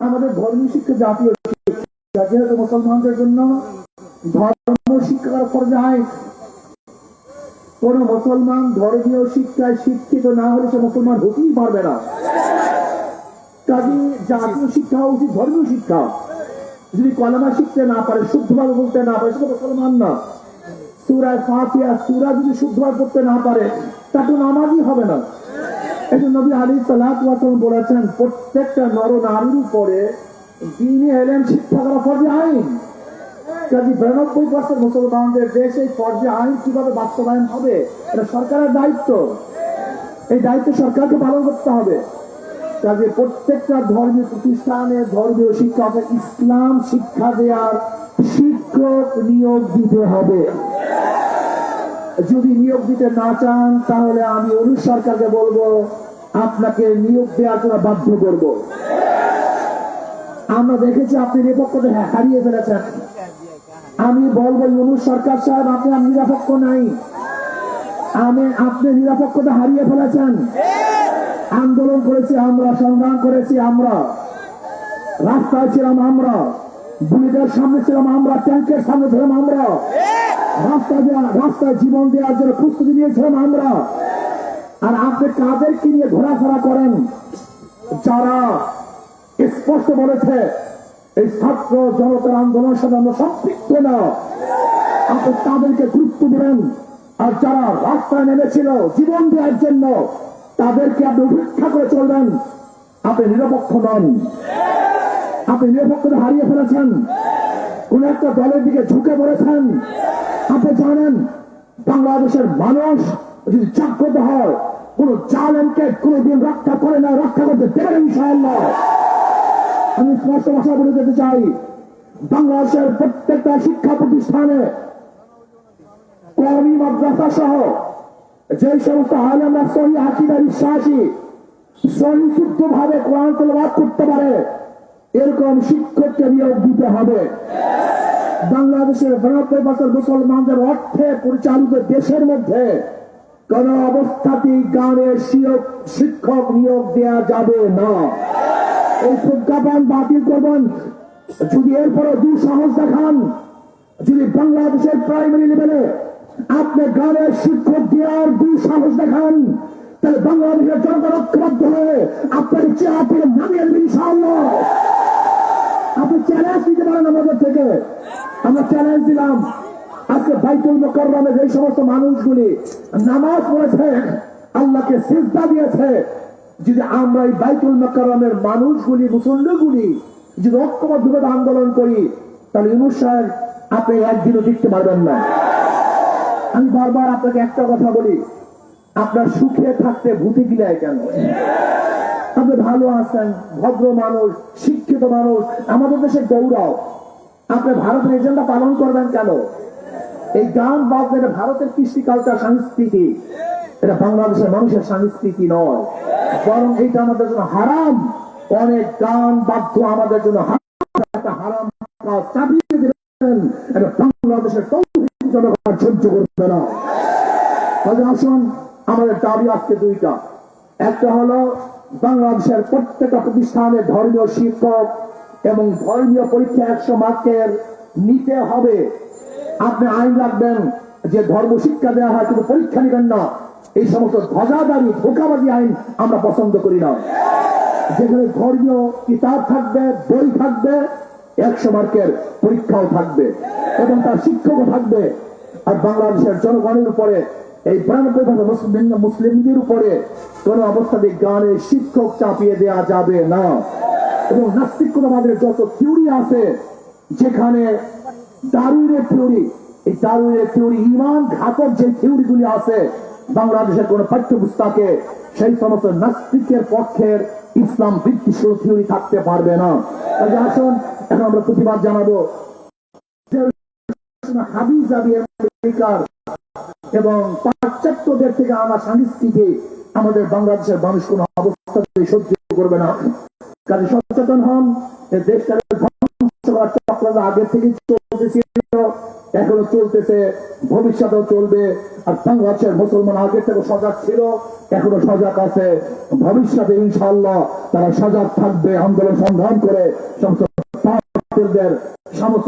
আমাদের ধর্মীয় শিক্ষা, জাতীয় শিক্ষা, যেহেতু মুসলমানদের জন্য ধর্ম শিক্ষা করা ফরজে কোন মুসলমান ধর্মীয় শিক্ষায় শিক্ষিত না হলে সে মুসলমান হতেই পারবে না। কাজে জাতীয় শিক্ষা উচিত ধর্মীয় শিক্ষা। যদি কলমা শিখতে না পারে, শুদ্ধভাবে বলতে না পারে সেটা মুসলমান না। সুরায় ফাতিয়া সুরা যদি শুদ্ধভাবে করতে না পারে তা তো নামাজই হবে না। নবী বলেছেন, প্রত্যেকটা মুসলমানদের দেশে ফর্জে আইন কীভাবে বাস্তবায়ন হবে, এটা সরকারের দায়িত্ব। এই দায়িত্ব সরকারকে পালন করতে হবে। কাজে প্রত্যেকটা ধর্মীয় প্রতিষ্ঠানে ধর্মীয় শিক্ষা ইসলাম শিক্ষা দেওয়ার শিক্ষক নিয়োগ দিতে হবে। যদি নিয়োগ দিতে না চান, তাহলে আমি অনু সরকারকে বলব, আপনাকে নিয়োগ দেওয়ার জন্য বাধ্য করব। আমরা দেখেছি আপনি নিরপেক্ষতা হারিয়ে ফেলেছেন। আমি বলব ইউনুস সরকার সাহেব, আপনি নিরপেক্ষ নাই। আমি, আপনি নিরপেক্ষতা হারিয়ে ফেলেছেন। আন্দোলন করেছি আমরা, সংগ্রাম করেছি আমরা। রাস্তায় ছিলাম আমরা, বুলেটের সামনে ছিলাম আমরা, ট্যাঙ্কের সামনে ছিলাম আমরা। রাস্তা দেওয়া, রাস্তায় জীবন দেওয়ার জন্য প্রস্তুতি নিয়েছিলাম আমরা। আর আপনি কাদেরকে নিয়ে ঘোরাফেরা করেন? যারা স্পষ্ট বলেছে, এই ছাত্র জনতার আন্দোলনের সাথে আমরা সম্পৃক্ত না। আপনি তাদেরকে গুরুত্ব দিবেন আর যারা রাস্তায় নেমেছিল জীবন দেওয়ার জন্য, তাদেরকে আপনি উপেক্ষা করে চলবেন। আপনি নিরপেক্ষ নন। আপনি নিরপেক্ষতা হারিয়ে ফেলেছেন। কোন একটা দলের দিকে ঝুঁকে পড়েছেন। আপনি জানেন, বাংলাদেশের মানুষ যদি জাগ্রত হয়, কোন জালেমকে কোনদিন রক্ষা করে না, রক্ষা করতে দেবেন ইনশাআল্লাহ। আমি স্পষ্ট ভাষা বলে যেতে চাই, বাংলাদেশের প্রত্যেকটা শিক্ষা প্রতিষ্ঠানে কর্মী, মাদ্রাসা সহ যে সমস্ত আলেমরা সহি আকিদা বিশ্বাসী সংযুক্ত ভাবে কোরআন করতে পারে, এরকম শিক্ষককে নিয়োগ দিতে হবে। বাংলাদেশের বিরানব্বই বছর মুসলমানদের অর্থে পরিচালিত দেশের মধ্যে কোন অবস্থাতেই গানের শিক্ষক নিয়োগ দেওয়া যাবে না। এই প্রজ্ঞাপন বাতিল করবেন। যদি এরপরে দুঃসাহস দেখান, যদি বাংলাদেশের প্রাইমারি লেভেলে আপনি গানের শিক্ষক দেওয়ার দুঃসাহস দেখান, তাহলে বাংলাদেশের জনতা ঐক্যবদ্ধ হয়ে আপনার চেয়ার থেকে নামিয়ে দেবেন ইনশাআল্লাহ। আপনি চ্যালেঞ্জ দিতে পারেন আমাদের থেকে। আমরা চ্যালেঞ্জ দিলাম। আজকে বাইতুল মোকাররমে যে সমস্ত মানুষগুলি নামাজ পড়েছে, আল্লাহকে সিজদা দিয়েছে, যদি আমরা এই বাইতুল মোকাররমের মানুষগুলি, মুসল্লিগুলি যদি ঐক্যবদ্ধ ঐক্যবদ্ধভাবে আন্দোলন করি, তাহলে ইউনুস সাহেব, আপনি একদিনও টিকতে পারবেন না। আমি বারবার আপনাকে একটা কথা বলি, আপনার সুখে থাকতে ভূতে গিলায় কেন? আপনি ভালো আছেন, ভদ্র মানুষ, শিক্ষিত মানুষ, আমাদের দেশে গৌরব। আপনি ভারতের এজেন্ডা পালন করবেন কেন? এই গান বাদ এটা ভারতের কৃষ্টি কালচার, সংস্কৃতি। এটা বাংলাদেশের মানুষের সংস্কৃতি নয়। বরং এটা আমাদের জন্য হারাম। অনেক গান বাদ্য আমাদের জন্য হারাম। চাপিয়ে দেবেন। এটা বাংলাদেশের জনগণ সহ্য করবে না। আসুন, আমাদের দাবি আজকে দুইটা। একটা হলো, বাংলাদেশের প্রত্যেকটা প্রতিষ্ঠানে ধর্মীয় শিক্ষক এবং ধর্মীয় পরীক্ষা একশো মার্কের নিতে হবে। আপনি আইন রাখবেন যে ধর্ম শিক্ষা দেওয়া হয়, কিন্তু পরীক্ষা নেবেন না। এই সমস্ত ধ্বজাদারি ধোকাবাজি আইন আমরা পছন্দ করি না। যেখানে ধর্মীয় কিতাব থাকবে, বই থাকবে, একশো মার্কের পরীক্ষাও থাকবে, এবং তার শিক্ষকও থাকবে। আর বাংলাদেশের জনগণের উপরে, এই ভাগে মুসলিমদের উপরে কোন অবস্থাতে গানের শিক্ষক চাপিয়ে দেওয়া যাবে না। এবং নাস্তিকতাবাদের যত থিওরি আছে, যেখানে দারুণের থিওরি এই দারুণের থিওরি ইমান ঘাতক যে থিওরিগুলি আছে, বাংলাদেশের কোন পাঠ্যপুস্তকে সেই সমস্ত নাস্তিকের পক্ষের ইসলাম বিদ্বেষ থিওরি থাকতে পারবে না। কাজে আসুন, এখন আমরা প্রতিবাদ জানাব। হাবিজাবি আমেরিকার এবং পাশ্চাত্যদের থেকে আমার সংস্কৃতি আমাদের বাংলাদেশের মানুষ কোন অবস্থাতে সহ্য করবে না। সচেতন হন আগে থেকে চলতেছিল, এখনও চলতেছে, ভবিষ্যতেও চলবে, আর বাংলাদেশের মুসলমান থেকে সজাগ ছিল, এখনও সজাগ আছে। ভবিষ্যতে ইনশাল্লাহ তারা সজাগ থাকবে, আন্দোলন সংগ্রাম করে সমস্ত সমস্ত